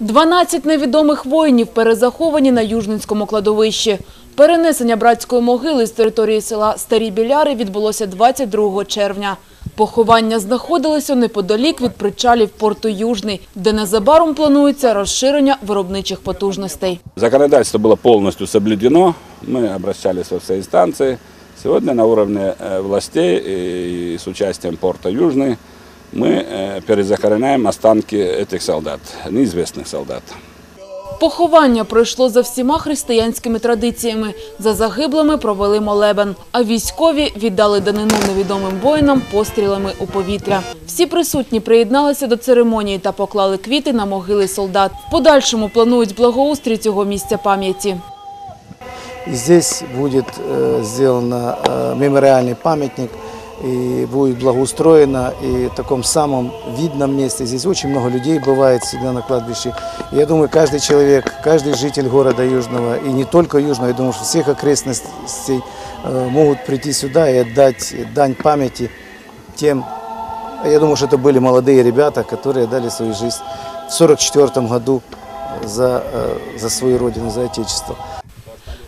12 невідомих воїнів перезаховані на Южненському кладовищі. Перенесення братської могили з території села Старі Біляри відбулося 22 червня. Поховання знаходилося неподалік від причалів порту Южний, де незабаром планується розширення виробничих потужностей. Законодательство было полностью соблюдено. Мы обращались во все инстанции. Сегодня на уровне э, властей и с участием порта Южный мы э, перезахороняем останки этих солдат, неизвестных солдат. Поховання пройшло за всіма християнськими традиціями. За загиблими провели молебен, а військові віддали данину невідомим воїнам пострілами у повітря. Всі присутні приєдналися до церемонії та поклали квіти на могили солдат. В подальшому планують благоустрій цього місця пам'яті. И здесь будет э, сделан э, мемориальный памятник, и будет благоустроено, и в таком самом видном месте. Здесь очень много людей бывает всегда на кладбище. И я думаю, каждый человек, каждый житель города Южного, и не только Южного, я думаю, что всех окрестностей э, могут прийти сюда и отдать дань памяти тем, я думаю, что это были молодые ребята, которые дали свою жизнь в 1944 году за, э, за свою родину, за Отечество.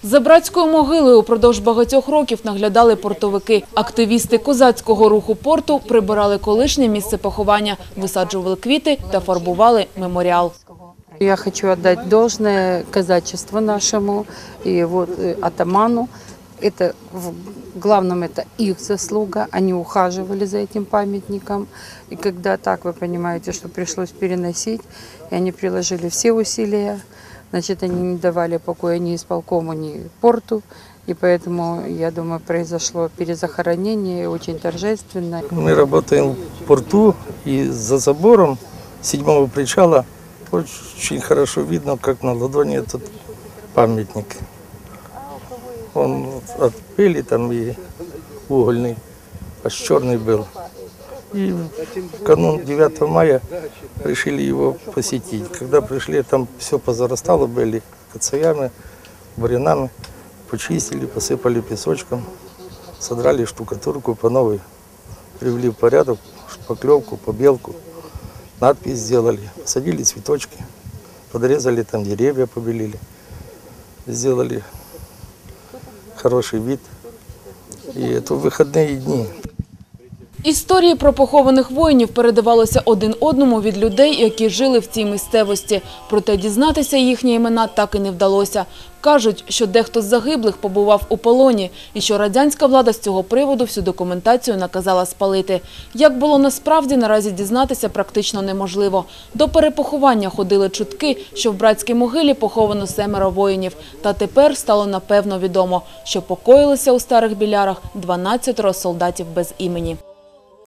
За братською могилою упродовж багатьох років наглядали портовики. Активісти козацького руху порту прибирали колишнє місце поховання, висаджували квіти та фарбували меморіал. Я хочу отдать должное казачеству нашему и вот э, атаману. Это в главном это их заслуга. Они ухаживали за этим памятником. И когда так, вы понимаете, что пришлось переносить, и они приложили все усилия, Значит, они не давали покоя ни исполкому, ни порту. И поэтому, я думаю, произошло перезахоронение очень торжественно. Мы работаем в порту, и за забором седьмого причала очень хорошо видно, как на ладони этот памятник. Он от пыли там и угольный, аж черный был. И в канун 9 мая решили его посетить. Когда пришли, там все позарастало, были коцаями, бурянами. Почистили, посыпали песочком, содрали штукатурку по новой, привели в порядок, шпаклевку, побелку, надпись сделали, садили цветочки, подрезали там деревья, побелили, сделали хороший вид. И это выходные дни. Історії про похованих воїнів передавалися один одному від людей, які жили в цій місцевості. Проте дізнатися їхні імена так і не вдалося. Кажуть, що дехто з загиблих побував у полоні і що радянська влада з цього приводу всю документацію наказала спалити. Як було насправді, наразі дізнатися практично неможливо. До перепоховання ходили чутки, що в братській могилі поховано семеро воїнів. Та тепер стало напевно відомо, що покоїлися у старих білярах 12 солдатів без імені.